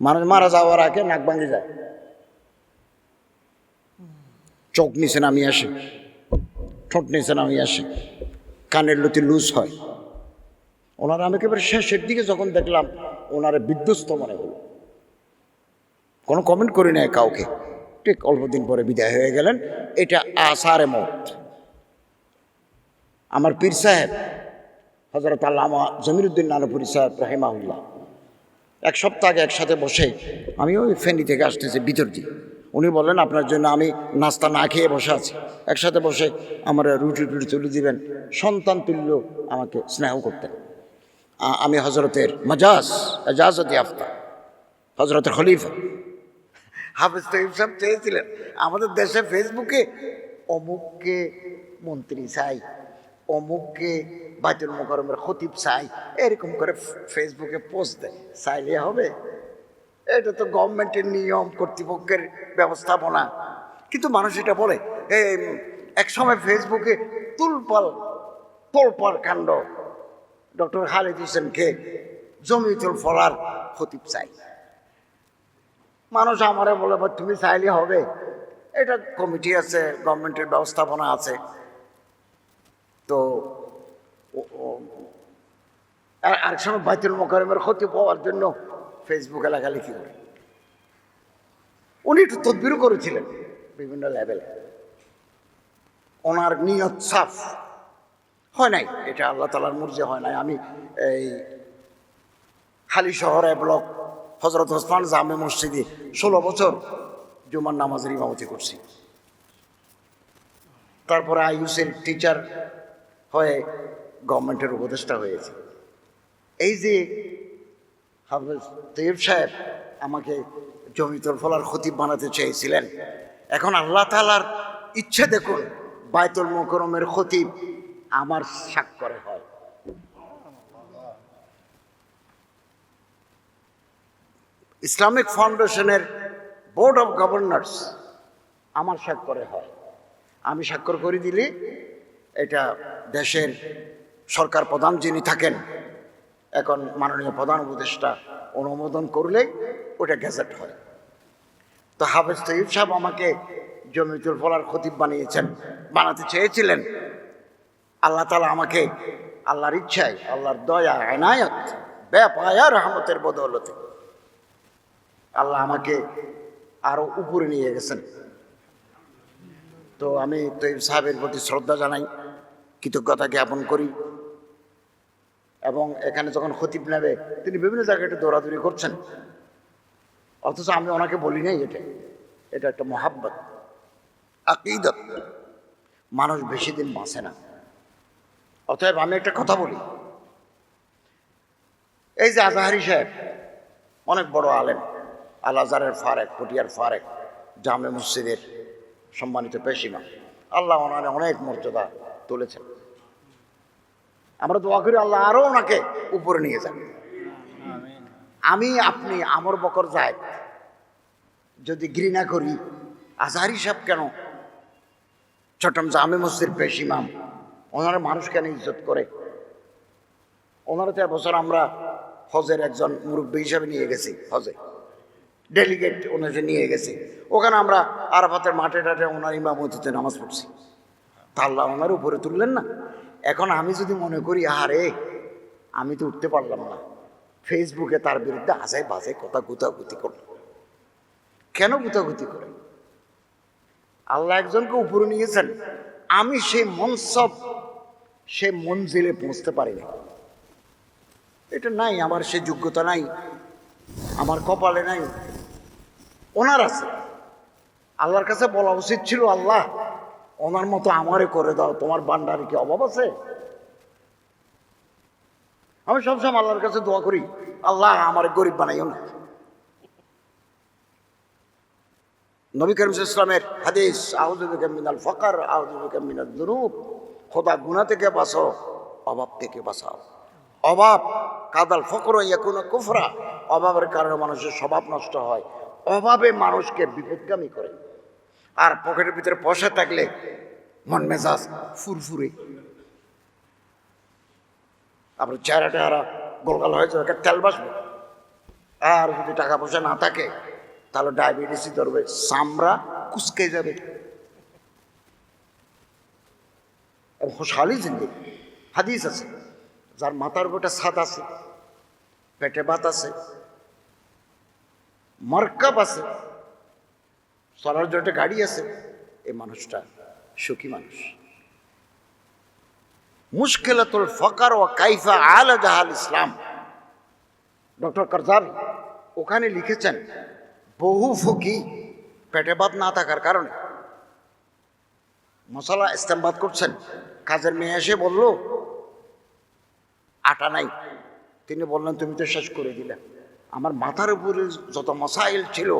মানুষ মারা যাওয়ার আগে নাক ভাঙে যায়। চোখ নিচে নামিয়ে আসে। ঠোঁট নিচে নামিয়ে আসে। কানের লতি লুজ হয়। ওনারা আমি একেবারে শেষের দিকে যখন দেখলাম, ওনারা বিধ্বস্ত মনে হলো। কোনো কমেন্ট করি নাই কাউকে। ঠিক অল্প দিন পরে বিদায় হয়ে গেলেন। এটা আসারে মত। আমার পীর সাহেব হজরত আল্লামা জমিরুদ্দিন নানপুরি সাহেব রহিমাউল্লাহ এক সপ্তাহ আগে একসাথে বসে আমি ওই ফেনি থেকে আসতেছি ভিতর দিয়ে উনি বললেন, আপনার জন্য আমি নাস্তা না খেয়ে বসে আছি। একসাথে বসে আমার রুটি টুটি তুলে দিবেন। সন্তান তুল্য আমাকে স্নেহ করতেন। আমি হজরতের মজাজ, এজাজত আফতা হজরতের খলিফা। হাফিজ তৈব সাহেব চেয়েছিলেন, আমাদের দেশে ফেসবুকে অমুককে মন্ত্রী চাই, অমুককে বাইতুল মোকরমের খতিব চাই, এরকম করে ফেসবুকে পোস্ট দেয়। চাইলে হবে। এটা তো গভর্নমেন্টের নিয়ম কর্তৃপক্ষের ব্যবস্থাপনা। কিন্তু মানুষ এটা বলে, এই এক সময় ফেসবুকে তুলপাল তোলপাল কাণ্ড। ডক্টর খালিদ হোসেনকে জমিতুল ফলার খতিব চাই। মানুষ আমারে বলে "বা তুমি চাইলে হবে। এটা কমিটি আছে গভর্নমেন্টের ব্যবস্থাপনা আছে। তো আরেক সময় বাইতুল মোকারমের ক্ষতি পাওয়ার জন্য ফেসবুকে লেখালেখি করে। উনি একটু তদবিরও করেছিলেন বিভিন্ন লেভেলে ওনার নিয়ত সাফ। হয় নাই? এটা আল্লাহ তালার মর্জি, হয় নাই? আমি এই হালি শহরে ব্লক হজরত ওসমান জামে মসজিদে ষোলো বছর জুমার নামাজের ইমামতি করছি। তারপরে আইউসের টিচার হয়ে গভর্নমেন্টের উপদেষ্টা হয়েছে। এই যে হাফেজ তৈব সাহেব আমাকে জমিতর ফলার খতিব বানাতে চেয়েছিলেন, এখন আল্লাহ তালার ইচ্ছে দেখুন বায়তুল মোকরমের খতিব আমার স্বাক্ষরে হয়। ইসলামিক ফাউন্ডেশনের বোর্ড অফ গভর্নর্স আমার স্বাক্ষরে হয়। আমি স্বাক্ষর করে দিলে এটা দেশের সরকার প্রধান যিনি থাকেন এখন মাননীয় প্রধান উপদেষ্টা অনুমোদন করলে ওটা গ্যাজেট হয়। তো হাফেজ তৈব সাহেব আমাকে জমিতুল ফলার খতিব বানিয়েছেন, বানাতে চেয়েছিলেন। আল্লাহ তালা আমাকে আল্লাহর ইচ্ছায়, আল্লাহর দয়া, এনায়ত ব্যাপায়া রহমতের বদৌলতে আল্লাহ আমাকে আরও উপরে নিয়ে গেছেন। তো আমি তৈব সাহেবের প্রতি শ্রদ্ধা জানাই, কৃতজ্ঞতা জ্ঞাপন করি। এবং এখানে যখন খতিব নেবে, তিনি বিভিন্ন জায়গায় একটু দৌড়াদৌড়ি করছেন। অথচ আমি ওনাকে বলি নাই এটা। এটা একটা মহাব্বত। আকিদত। মানুষ বেশি দিন বাঁচে না। অতএব আমি একটা কথা বলি। এই যে আজাহারি সাহেব, অনেক বড় আলেম। আল আজারের ফারেক, পটিয়ার ফারেক, জামে মসজিদের সম্মানিত পেশিমা। আল্লাহ ওনার অনেক মর্যাদা তুলেছেন। আমরা দোয়া করি আল্লাহ আরও ওনাকে উপরে নিয়ে যান আমি, আপনি, আমর বকর যায় যদি ঘৃণা করি, আজহারি সাহেব কেন? চট্টগ্রাম জামে মসজিদ পেশ ইমাম, ওনারা মানুষ কেন ইজ্জত করে? ওনারা তো বছর আমরা হজের একজন মুরব্বী হিসাবে নিয়ে গেছি, হজে। ডেলিগেট ওনাকে নিয়ে গেছি। ওখানে আমরা আরাফাতের মাঠে টাটে ওনার ইমামতিতে নামাজ পড়ছি। তা আল্লাহ ওনার উপরে তুললেন না? এখন আমি যদি মনে করি আরে আমি তো উঠতে পারলাম না। ফেসবুকে তার বিরুদ্ধে আজাই বাজাই কথা গুতাগুতি করল কেন গুতাগুতি করে? আল্লাহ একজনকে উপরে নিয়েছেন। আমি সেই মনসব সে মঞ্জিলে পৌঁছতে পারি না এটা নাই, আমার সে যোগ্যতা নাই, আমার কপালে নাই, ওনার আছে। আল্লাহর কাছে বলা উচিত ছিল, আল্লাহ ওনার মতো আমারে করে দাও, তোমার বান্ডারে কি অভাব আছে? আমি সবসময় আল্লাহর কাছে দোয়া করি, আল্লাহ আমার গরিব বানাইও না। নবী করিম ইসলামের হাদিস আউজুবিকা মিনাল ফকার আউজুবিকা মিনাল দুরুব খোদা গুণা থেকে বাঁচো অভাব থেকে বাঁচাও। অভাব, কাদাল ফকর কোনো কুফরা অভাবের কারণে মানুষের স্বভাব নষ্ট হয়। অভাবে মানুষকে বিপদগামী করে। আর পকেটের ভিতরে পয়সা থাকলে মন মেজাজ ফুরফুরে। আপনার চেহারা টেহারা গোলগাল হয়ে যাবে তেল বাসবে আর যদি টাকা পয়সা না থাকে, তাহলে ডায়াবেটিসই ধরবে, চামড়া কুচকে যাবে। খুশহালি জিন্দিগি। হাদিস আছে, যার মাথার উপরটা ছাদ আছে, পেটে ভাত আছে, মরকাব আছে চলার জন্য একটা গাড়ি আছে। এই মানুষটা সুখী মানুষ। মুশকিলাতুল ফকার ও কাইফা আলা জাহাল ইসলাম। ডক্টর করজাবি, ওখানে লিখেছেন, বহু ফকি পেটে ভাত না থাকার কারণে। মশলা ইস্তেমবাদ করছেন। কাজের মেয়ে এসে বলল, আটা নাই। তিনি বললেন, তুমি তো শেষ করে দিলে। আমার মাথার উপরে যত মশাইল ছিল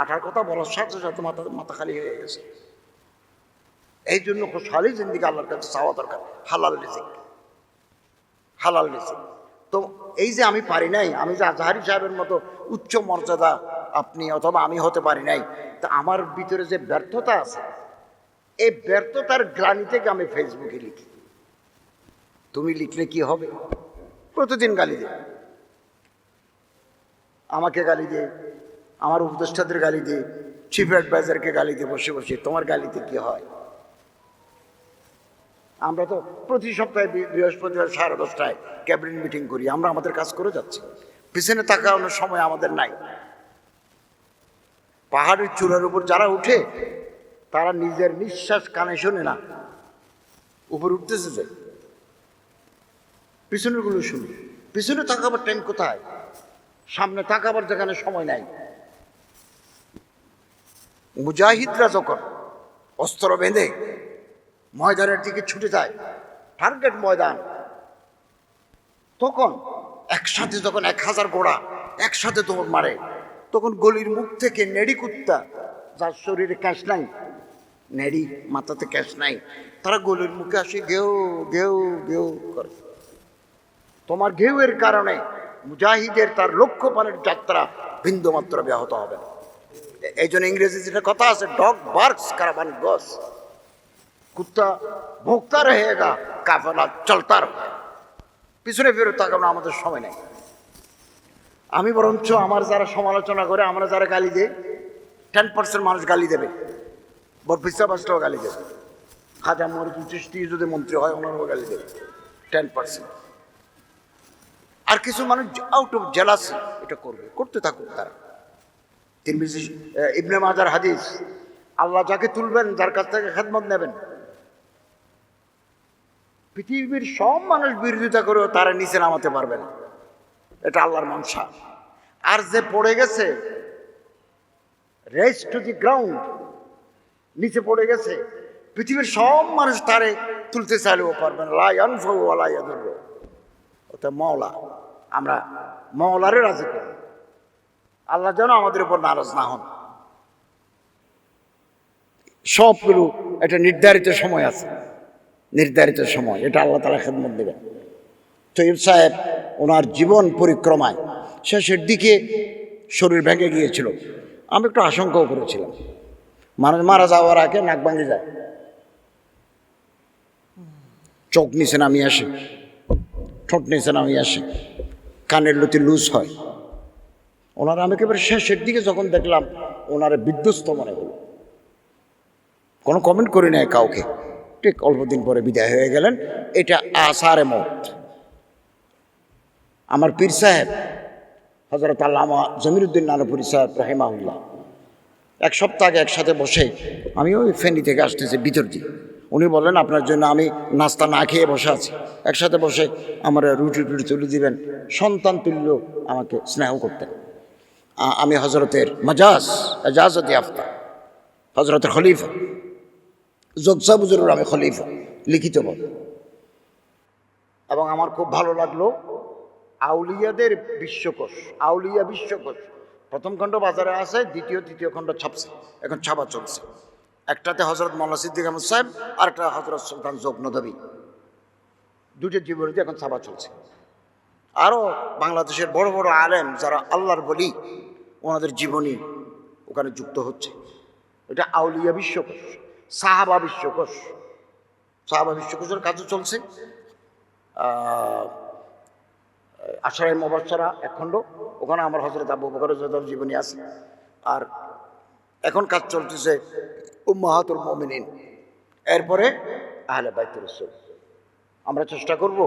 আটার কথা বলার সাথে সাথে মাথা মাথা খালি হয়ে গেছে। এই জন্য খুশহালি জিন্দিগি আল্লাহর কাছে চাওয়া দরকার। হালাল রিজিক। হালাল রিজিক। তো এই যে আমি পারি নাই, আমি যে আজহারি সাহেবের মতো উচ্চ মর্যাদা আপনি অথবা আমি হতে পারি নাই, তা আমার ভিতরে যে ব্যর্থতা আছে, এই ব্যর্থতার গ্লানি থেকে আমি ফেসবুকে লিখি। তুমি লিখলে কি হবে? প্রতিদিন গালি দে আমাকে গালি দে আমার উপদেষ্টাদের গালি দে চিফ অ্যাডভাইজারকে গালি দিয়ে বসে বসে, তোমার গালিতে কি হয়? আমরা তো প্রতি সপ্তাহে বৃহস্পতিবার সাড়ে দশটায় ক্যাবিনেট মিটিং করি, আমরা আমাদের কাজ করে যাচ্ছি। পিছনে তাকানোর সময় আমাদের নাই। পাহাড়ের চূড়ার উপর যারা উঠে, তারা নিজের নিঃশ্বাস কানে শোনে না। উপর উঠতেছে যে পিছনেরগুলো শুনি। পিছনে তাকাবার টাইম কোথায়? সামনে তাকাবার যেখানে সময় নাই। মুজাহিদরা যখন অস্ত্র বেঁধে ময়দানের দিকে ছুটে যায়, টার্গেট ময়দান, তখন একসাথে যখন এক হাজার গোড়া একসাথে দৌড় মারে, তখন গলির মুখ থেকে নেড়ি কুত্তা, যার শরীরে ক্যাশ নাই, নেড়ি মাথাতে ক্যাশ নাই, তারা গলির মুখে আসে গেউ গেউ গেউ করে। তোমার ঘেউয়ের কারণে মুজাহিদের তার লক্ষ্যপানের যাত্রা বিন্দুমাত্র ব্যাহত হবে না। এই জন্য ইংরেজি যেটা কথা আছে ডগ বার্কস কারাবান গস কুত্তা ভোক্তা রহেগা, কাফেলা চলতা রহে পিছনে ফেরত তাকানো আমাদের সময় নেই। আমি বরঞ্চ আমার যারা সমালোচনা করে, আমরা যারা গালি দেয় টেন পার্সেন্ট মানুষ গালি দেবে। বরফিসা বাসটাও গালি দেবে। খাজা মরিদুল চিস্তি যদি মন্ত্রী হয়, ওনারও গালি দেবে। টেন পার্সেন্ট আর কিছু মানুষ আউট অফ জেলাসি এটা করবে। করতে থাকুক তারা। তিরমিজি ইবনে মাজার হাদিস। আল্লাহ যাকে তুলবেন, যার কাছ থেকে খেদমত নেবেন। পৃথিবীর সব মানুষ বিরোধিতা করেও তারা নিচে নামাতে পারবে না। এটা আল্লাহর মনসা। আর যে পড়ে গেছে রেস টু দি গ্রাউন্ড নিচে পড়ে গেছে, পৃথিবীর সব মানুষ তারে তুলতে চাইলেও পারবে না। লাই আনফু আলাই ওটা মওলা, আমরা মওলারে রাজি করি। আল্লাহ যেন আমাদের উপর নারাজ না হন। সবগুলো একটা নির্ধারিত সময় আছে। নির্ধারিত সময়, এটা আল্লাহ তালা খেদমত দেবেন। তৈব সাহেব ওনার জীবন পরিক্রমায় শেষের দিকে শরীর ভেঙে গিয়েছিল। আমি একটু আশঙ্কাও করেছিলাম। মানুষ মারা যাওয়ার আগে নাক ভাঙে যায়। চোখ নিচে নামিয়ে আসে। ঠোঁট নিচে নামিয়ে আসে। কানের লতি লুজ হয়। ওনারা আমি একেবারে শেষের দিকে যখন দেখলাম, ওনারা বিধ্বস্ত মনে হলো। কোনো কমেন্ট করি নাই কাউকে। ঠিক অল্প দিন পরে বিদায় হয়ে গেলেন। এটা আসারে মত আমার পীর সাহেব হজরত আল্লামা জমিরুদ্দিন নানপুরি সাহেব রহিমাউল্লাহ এক সপ্তাহ আগে একসাথে বসে আমি ওই ফেনি থেকে আসতেছি ভিতর দিয়ে উনি বললেন, আপনার জন্য আমি নাস্তা না খেয়ে বসে আছি। একসাথে বসে আমার রুটি টুটি তুলে দিবেন। সন্তান তুল্য আমাকে স্নেহ করতেন। আমি হজরতের মজাজ এজাজতি আফতা হজরতের খলিফা। জগসা বুজুর আমি খলিফা, লিখিত বল। এবং আমার খুব ভালো লাগল আউলিয়াদের বিশ্বকোষ, আউলিয়া বিশ্বকোষ। প্রথম খণ্ড বাজারে আছে, দ্বিতীয়, তৃতীয় খণ্ড ছাপছে, এখন ছাপা চলছে। একটাতে হজরত মোল্লা সিদ্দিক আহমদ সাহেব আর একটা হজরত সুলতান জোক নদবী। দুটো জীবনীতে এখন ছাপা চলছে। আরও বাংলাদেশের বড় বড় আলেম যারা আল্লাহর বলি ওনাদের জীবনী ওখানে যুক্ত হচ্ছে। এটা আউলিয়া বিশ্বকোষ, সাহাবা বিশ্বকোষ। সাহাবা বিশ্বকোষের কাজও চলছে। আশারাই মোবাসারা এক খণ্ড ওখানে আমার হজরত আবু বকর জীবনী আছে। আর এখন কাজ চলতেছে উম্মাহাতুল মমিনিন। এরপরে আহলে বাইতুর রসুল। আমরা চেষ্টা করব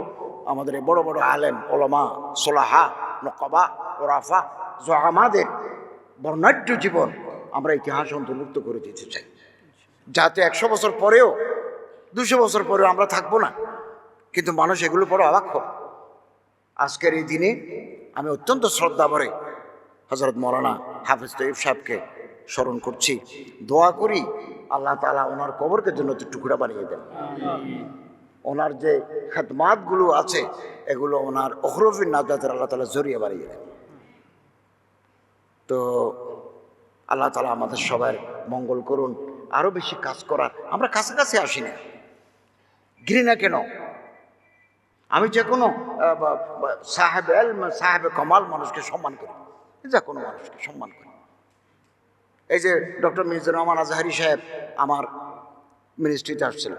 আমাদের এই বড় বড় আলেম, ওলামা, সোলাহা, নকবা, ওরাফা জহামাদের বর্ণাঢ্য জীবন আমরা ইতিহাস অন্তর্ভুক্ত করে দিতে চাই। যাতে একশো বছর পরেও, দুশো বছর পরেও আমরা থাকব না। কিন্তু মানুষ এগুলো পরে অবাক আজকের এই দিনে আমি অত্যন্ত শ্রদ্ধা ভরে হজরত মৌলানা হাফিজ তৈব সাহেবকে স্মরণ করছি। দোয়া করি আল্লাহ তালা ওনার কবরকে জন্য টুকরা বানিয়ে দেন। ওনার যে খেদমাতগুলো আছে, এগুলো ওনার অহরফিন নাজাতের আল্লাহ তালা জড়িয়ে বাড়িয়ে দেন। তো আল্লাহ তালা আমাদের সবার মঙ্গল করুন আরও বেশি কাজ করার। আমরা কাছাকাছি আসি না। ঘৃণা কেন? আমি যে কোনো সাহেব এল সাহেব কমাল মানুষকে সম্মান করি। যে কোনো মানুষকে সম্মান করি। এই যে ডক্টর মির্জুর রহমান আজহারি সাহেব আমার মিনিস্ট্রিতে আসছিল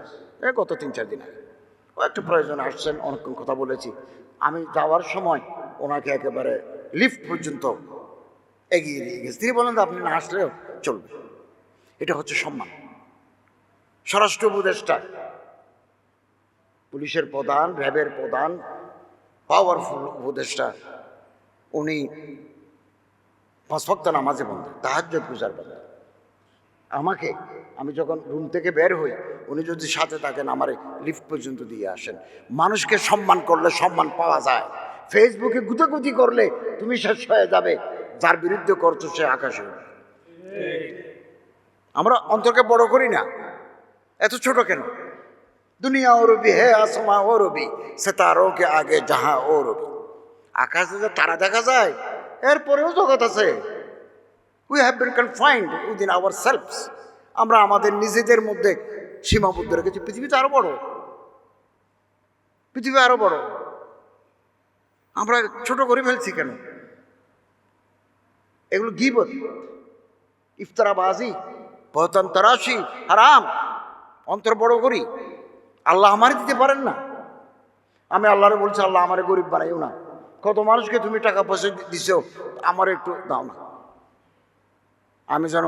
এই গত তিন চার দিন আগে। ও একটু প্রয়োজন আসছেন, অনেকক্ষণ কথা বলেছি। আমি যাওয়ার সময় ওনাকে একেবারে লিফট পর্যন্ত এগিয়ে দিয়ে গেছি। তিনি বলেন আপনি না আসলেও চলবে। এটা হচ্ছে সম্মান। স্বরাষ্ট্র উপদেষ্টা, পুলিশের প্রধান, র্যাবের প্রধান পাওয়ারফুল উপদেষ্টা, উনি পাঁচ ভক্ত নামাজে বন্ধ তাহাজ্জত গুজার বন্ধ আমাকে, আমি যখন রুম থেকে বের হই, উনি যদি সাথে থাকেন, আমার লিফট পর্যন্ত দিয়ে আসেন। মানুষকে সম্মান করলে সম্মান পাওয়া যায়। ফেসবুকে গুতাগুতি করলে তুমি শেষ হয়ে যাবে। যার বিরুদ্ধে করছ সে আকাশে আমরা অন্তরকে বড় করি না। এত ছোট কেন? দুনিয়া ও রবি, হে আসমা ও রবি সেতারো কে আগে যাহা ও রবি। আকাশে যে তারা দেখা যায়, এরপরেও জগৎ আছে। We have been confined within our selves আমরা আমাদের নিজেদের মধ্যে সীমাবদ্ধ রেখেছি। পৃথিবীতে আরও বড়। পৃথিবী আরও বড়। আমরা ছোট করে ফেলছি কেন? এগুলো গিবত। ইফতারাবাজি বহতান তরাশি, হারাম। অন্তর বড় করি। আল্লাহ আমারে দিতে পারেন না। আমি আল্লাহরে বলছি, আল্লাহ আমারে গরিব বানাইও না। কত মানুষকে তুমি টাকা পয়সা দিছো, আমার একটু দাও না। আমি যেন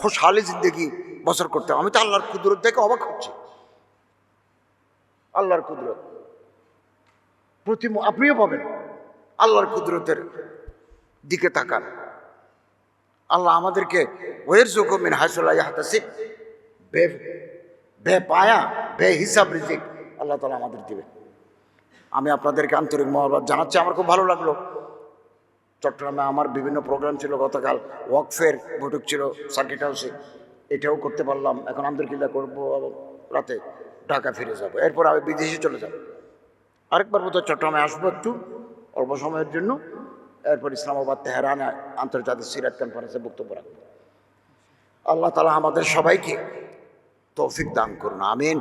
খুশহালি জিন্দগি বছর করতে আমি তো আল্লাহর কুদরত দেখে অবাক হচ্ছি। আল্লাহর কুদরত। প্রতি আপনিও পাবেন আল্লাহর কুদরতের দিকে তাকান। আল্লাহ আমাদেরকে ওয়ের জোকমিন হাসুল্লাহ হাতাসিক বে বে পায়া, বে হিসাব রিজিক আল্লাহ তালা আমাদের দিবে আমি আপনাদেরকে আন্তরিক মহব্বত জানাচ্ছি, আমার খুব ভালো লাগল। চট্টগ্রামে আমার বিভিন্ন প্রোগ্রাম ছিল, গতকাল ওয়াকফের বৈঠক ছিল সার্কিট হাউসে এটাও করতে পারলাম, এখন আন্তর্কিল্লা করব রাতে ঢাকা ফিরে যাব। এরপর আমি বিদেশে চলে যাব। আরেকবার বোধহয় চট্টগ্রামে আসব একটু, অল্প সময়ের জন্য। এরপর ইসলামাবাদ, তেহরানে আন্তর্জাতিক সিরাত কনফারেন্সে বক্তব্য রাখব। আল্লাহ তালা আমাদের সবাইকে তৌফিক দান করুন, আমিন।